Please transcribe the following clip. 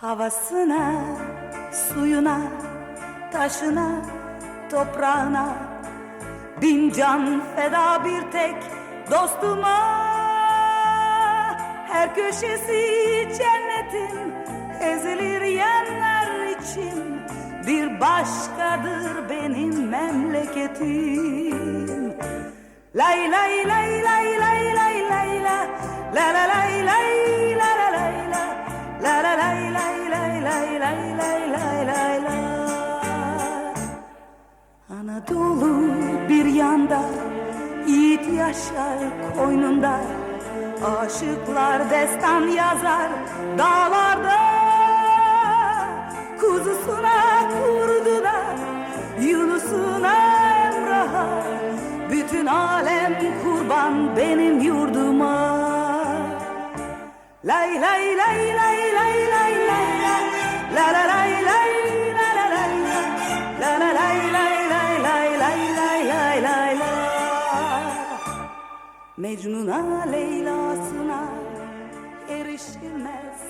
Havasına, suyuna, taşına, toprağına. Bin can feda bir tek dostuma. Her köşesi cennetin ezilir yerler için. Bir başkadır benim memleketim. Lay lay lay lay Anadolu bir yanda Yiğit yaşar koynunda. Aşıklar destan yazar dağlarda Kuzusuna kurdular Yunus'una Emrah'a. Bütün alem kurban benim yurduma. Lay lay lay lay lay Mecnun'a Leyla'sına erişilmez